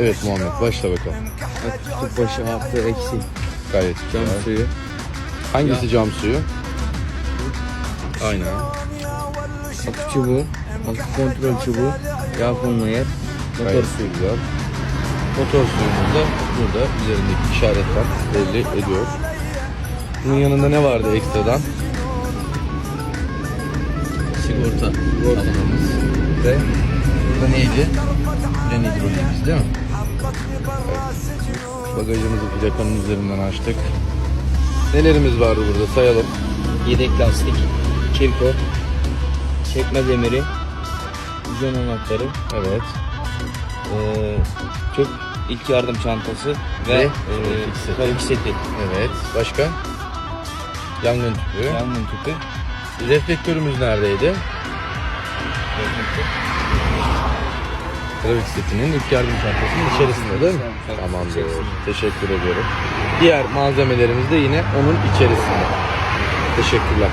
Evet Muhammed başla bakalım. Kutup başı artı eksi. Gayet Cam güzel. suyu. Hangisi cam suyu? Aynen. Akü çubuğu. Akü kontrol çubuğu. Yağ konma yer. Motor Gayet suyu. güzel. Motor suyumuz da burada üzerindeki işaretten belli ediyor. Bunun yanında ne vardı ekstradan? Sigorta alanımız. Ve burada neydi? Fren hidroliğimiz değil mi? Bagajımızı plakanın üzerinden açtık. Nelerimiz vardı burada sayalım. Yedek lastik. Kirko. Çekme demiri. Düzen anahtarı. Evet. Ee, tüp. ilk yardım çantası. Ve, Ve e, trafik seti. Evet. Başka? Yangın tüpü. Yangın tüpü. Reflektörümüz neredeydi? Trafik setinin ilk yardım çantasının içerisinde değil mi? Evet, Tamamdır. Teşekkür ediyorum. Diğer malzemelerimiz de yine onun içerisinde. Teşekkürler.